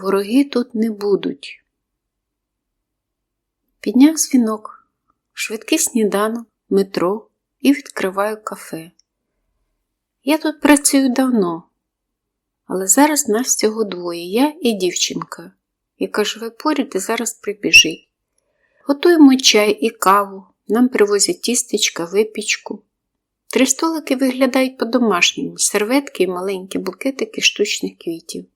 Вороги тут не будуть. Підняв дзвінок, швидкий сніданок, метро і відкриваю кафе. Я тут працюю давно, але зараз нас всього двоє, я і дівчинка, яка живе поряд і зараз прибіжить. Готуємо чай і каву, нам привозять тістечка, випічку. Три столики виглядають по-домашньому, серветки і маленькі букетики штучних квітів.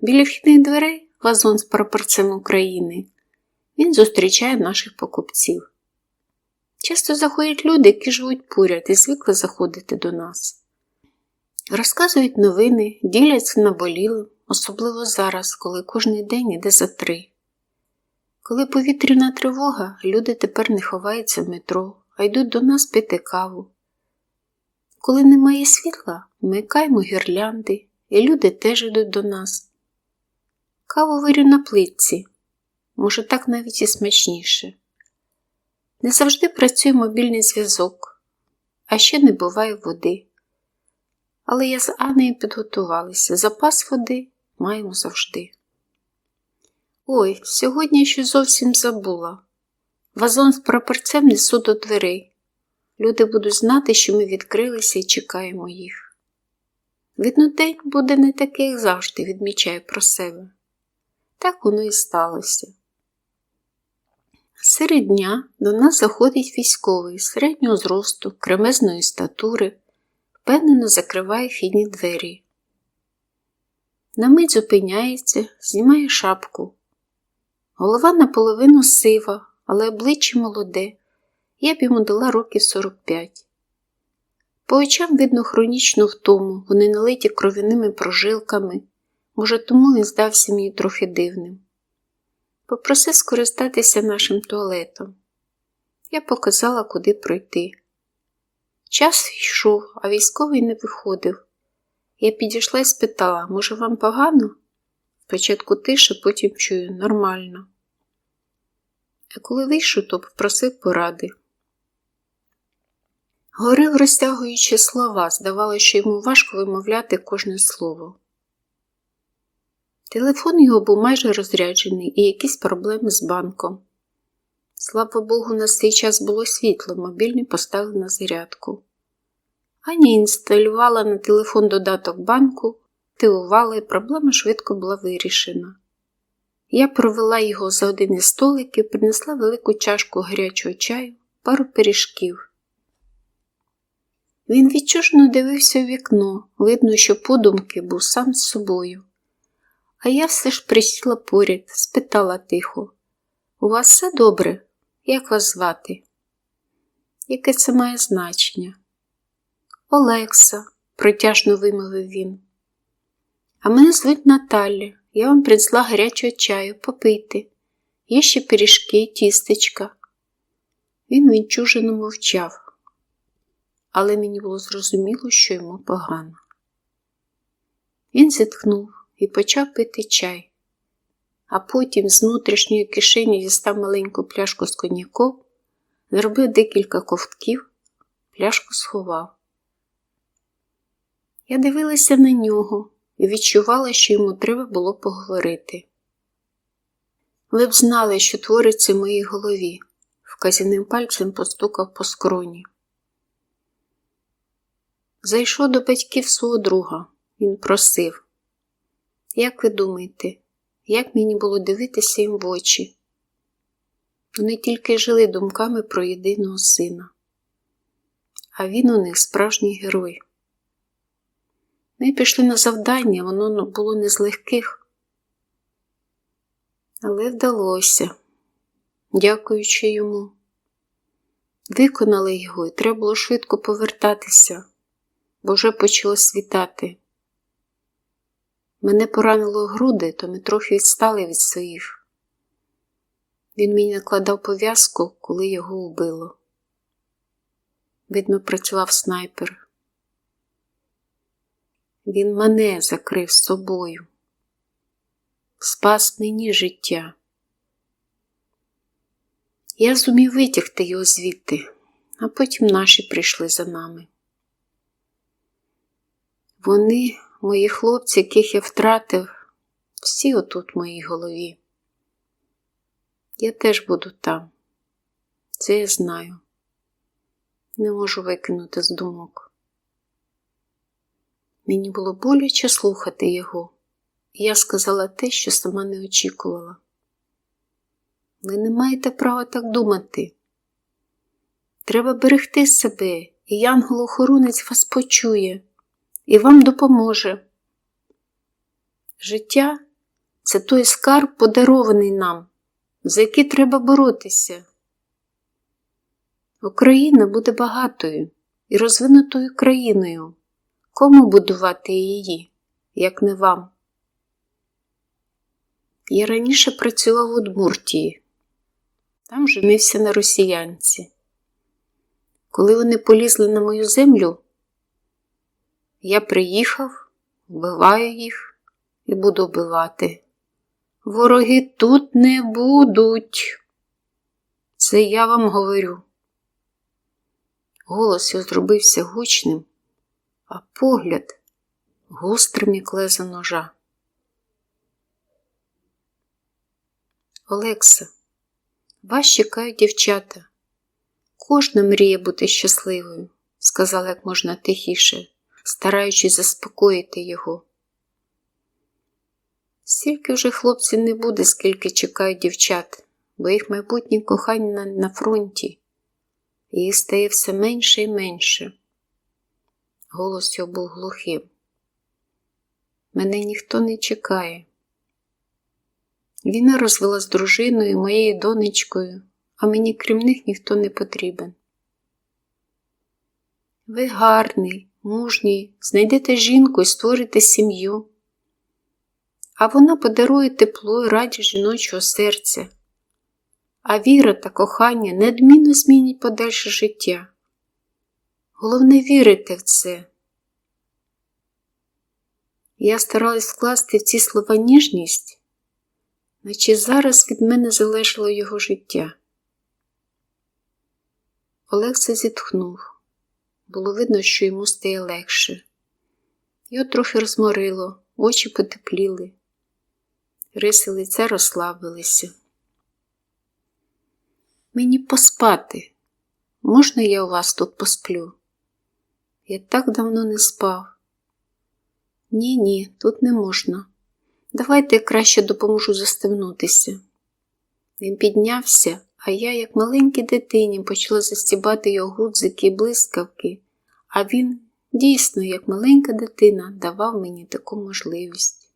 Біля вхідних дверей вазон з прапорцем України. Він зустрічає наших покупців. Часто заходять люди, які живуть поряд і звикли заходити до нас. Розказують новини, діляться наболілим, особливо зараз, коли кожний день іде за три. Коли повітряна тривога, люди тепер не ховаються в метро, а йдуть до нас пити каву. Коли немає світла, вмикаємо гірлянди, і люди теж йдуть до нас. Каву варю на плитці, може, так навіть і смачніше. Не завжди працює мобільний зв'язок, а ще не буває води. Але я з Анею підготувалася. Запас води маємо завжди. Ой, сьогодні ще зовсім забула. Вазон з прапорцем несу до дверей. Люди будуть знати, що ми відкрилися і чекаємо їх. Видно, день буде не такий, як завжди, відмічаю про себе. Так воно і сталося. Серед дня до нас заходить військовий середнього зросту, кремезної статури, впевнено закриває вхідні двері. На мить зупиняється, знімає шапку. Голова наполовину сива, але обличчя молоде, я б йому дала років 45. По очам видно хронічну втому, вони налиті кров'яними прожилками, може, тому він здався мені трохи дивним. Попросив скористатися нашим туалетом. Я показала, куди пройти. Час йшов, а військовий не виходив. Я підійшла і спитала, може, вам погано? Спочатку тише, потім чую, нормально. А коли вийшов, то попросив поради. Говорив, розтягуючи слова, здавалося, що йому важко вимовляти кожне слово. Телефон його був майже розряджений і якісь проблеми з банком. Слава Богу, на цей час було світло, мобільний поставив на зарядку. Аня інсталювала на телефон додаток банку, активувала і проблема швидко була вирішена. Я провела його за один із столиків, принесла велику чашку гарячого чаю, пару пиріжків. Він відчужено дивився у вікно, видно, що подумки був сам з собою. А я все ж присіла поряд, спитала тихо: У вас все добре? Як вас звати? Яке це має значення? Олекса, протяжно вимовив він. А мене звуть Наталя. Я вам принесла гарячого чаю, попити. Є ще пиріжки, тістечка. Він відчужено мовчав, але мені було зрозуміло, що йому погано. Він зітхнув і почав пити чай, а потім з внутрішньої кишені дістав маленьку пляшку з коньяком, зробив декілька ковтків, пляшку сховав. Я дивилася на нього і відчувала, що йому треба було поговорити. Ви б знали, що твориться в моїй голові, вказяним пальцем постукав по скроні. Зайшов до батьків свого друга. Він просив, як ви думаєте, як мені було дивитися їм в очі? Вони тільки жили думками про єдиного сина, а він у них справжній герой. Ми пішли на завдання, воно було не з легких, але вдалося, дякуючи йому. Виконали його, і треба було швидко повертатися, бо вже почало світати. Мене поранило груди, то ми трохи відстали від своїх. Він мені накладав пов'язку, коли його убило. Видно, працював снайпер. Він мене закрив собою, спас мені життя. Я зумів витягти його звідти, а потім наші прийшли за нами. Вони, мої хлопці, яких я втратив, всі отут в моїй голові. Я теж буду там. Це я знаю. Не можу викинути з думок. Мені було боляче слухати його, і я сказала те, що сама не очікувала. Ви не маєте права так думати. Треба берегти себе, і янгол-охоронець вас почує і вам допоможе. Життя це той скарб, подарований нам, за який треба боротися. Україна буде багатою і розвинутою країною. Кому будувати її, як не вам? Я раніше працював у Удмуртії, там женився на росіянці. Коли вони полізли на мою землю, я приїхав, вбиваю їх і буду вбивати. Вороги тут не будуть. Це я вам говорю. Голос його зробився гучним, а погляд гострим, як лезо ножа. Олекса, вас чекають дівчата. Кожна мріє бути щасливою, сказала як можна тихіше, стараючись заспокоїти його. Стільки вже хлопців не буде, скільки чекають дівчат, бо їх майбутнє кохання на фронті, і їх стає все менше і менше. Голос його був глухим. Мене ніхто не чекає. Війна розвела з дружиною, моєю донечкою, а мені крім них ніхто не потрібен. Ви гарний, мужній, знайдете жінку і створите сім'ю, а вона подарує тепло і радість жіночого серця, а віра та кохання неодмінно змінять подальше життя. Головне вірити в це. Я старалась вкласти в ці слова ніжність, наче зараз від мене залежало його життя. Олекса зітхнув. Було видно, що йому стає легше. Його трохи розморило, очі потепліли, риси лиця розслабилися. Мені поспати. Можна я у вас тут посплю? Я так давно не спав. Ні, ні, тут не можна. Давайте я краще допоможу застебнутися. Він піднявся, а я, як маленькій дитині, почала застібати його гудзики і блискавки, а він, дійсно, як маленька дитина, давав мені таку можливість.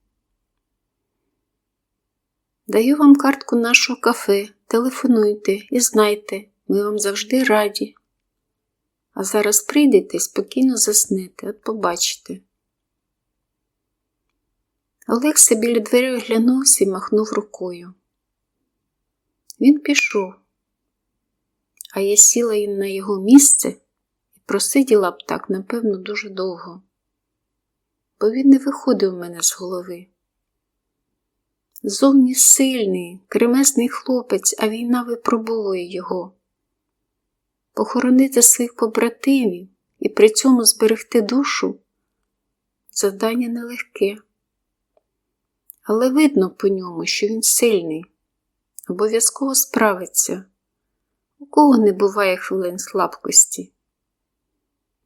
Даю вам картку нашого кафе, телефонуйте і знайте, ми вам завжди раді. А зараз прийдете і спокійно заснете, от побачите. Олекса біля дверей оглянувся і махнув рукою. Він пішов, а я сіла і на його місце і просиділа б так, напевно, дуже довго, бо він не виходив у мене з голови. Зовні сильний, кремезний хлопець, а війна випробовує його. Похоронити своїх побратимів і при цьому зберегти душу завдання нелегке. Але видно по ньому, що він сильний, обов'язково справиться, у кого не буває хвилин слабкості.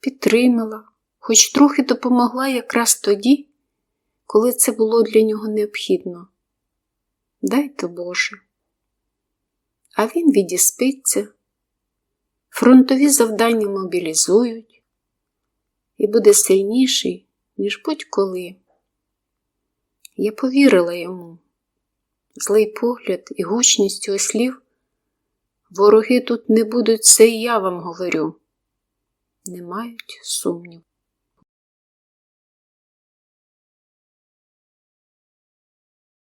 Підтримала, хоч трохи допомогла якраз тоді, коли це було для нього необхідно. Дай то Боже. А він відіспиться, фронтові завдання мобілізують і буде сильніший, ніж будь-коли. Я повірила йому. Злий погляд і гучність його слів. Вороги тут не будуть, це і я вам говорю. Не мають сумнів.